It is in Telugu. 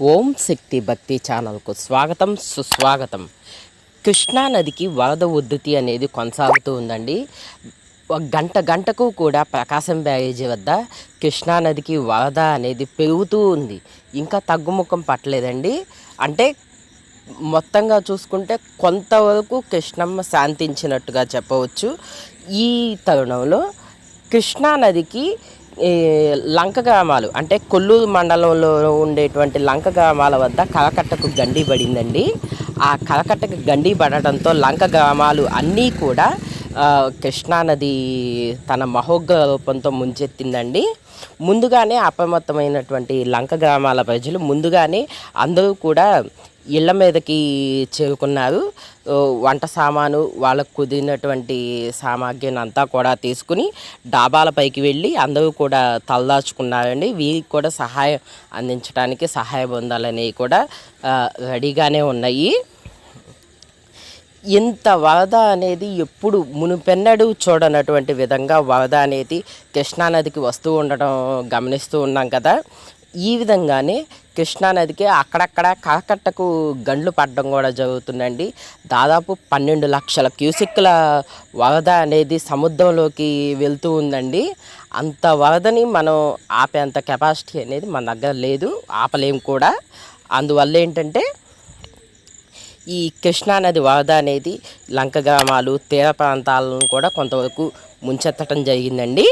ఓం శక్తి భక్తి ఛానల్కు స్వాగతం సుస్వాగతం. కృష్ణా నదికి వరద ఉద్ధృతి అనేది కొనసాగుతూ ఉందండి. ఒక గంట గంటకు కూడా ప్రకాశం బ్యారేజీ వద్ద కృష్ణా నదికి వరద అనేది పెరుగుతూ ఉంది. ఇంకా తగ్గుముఖం పట్టలేదండి. అంటే మొత్తంగా చూసుకుంటే కొంతవరకు కృష్ణమ్మ శాంతించినట్టుగా చెప్పవచ్చు. ఈ తరుణంలో కృష్ణా నదికి ఈ లంక గ్రామాలు అంటే కొల్లూరు మండలంలో ఉండేటువంటి లంక గ్రామాల వద్ద కలకట్టకు గండి పడిందండి. ఆ కలకట్టకు గండి పడడంతో లంక గ్రామాలు అన్నీ కూడా కృష్ణానది తన మహోగల్పంతో రూపంతో ముంచెత్తిందండి. ముందుగానే అప్రమత్తమైనటువంటి లంక గ్రామాల ప్రజలు ముందుగానే అందరూ కూడా ఇళ్ళ మీదకి చేరుకున్నారు. వంట సామాను వాళ్ళకు కుదిరినటువంటి సామాగ్రిని అంతా కూడా తీసుకుని డాబాల పైకి వెళ్ళి అందరూ కూడా తలదాచుకున్నారండి. వీరికి కూడా సహాయం అందించడానికి సహాయ బృందాలనేవి కూడా రెడీగానే ఉన్నాయి. ఇంత వరద అనేది ఎప్పుడు మునుపెన్నడూ చూడనటువంటి విధంగా వరద అనేది కృష్ణానదికి వస్తూ ఉండడం గమనిస్తూ ఉన్నాం కదా. ఈ విధంగానే కృష్ణానదికి అక్కడక్కడ కరకట్టకు గండ్లు పడడం కూడా జరుగుతుందండి. దాదాపు పన్నెండు లక్షల క్యూసిక్ల వరద అనేది సముద్రంలోకి వెళ్తూ ఉందండి. అంత వరదని మనం ఆపేంత కెపాసిటీ అనేది మన దగ్గర లేదు ఆపలేం కూడా. అందువల్ల ఏంటంటే ఈ కృష్ణానది వరద అనేది లంక గ్రామాలు తీర ప్రాంతాలను కూడా కొంతవరకు ముంచెత్తడం జరిగిందండి.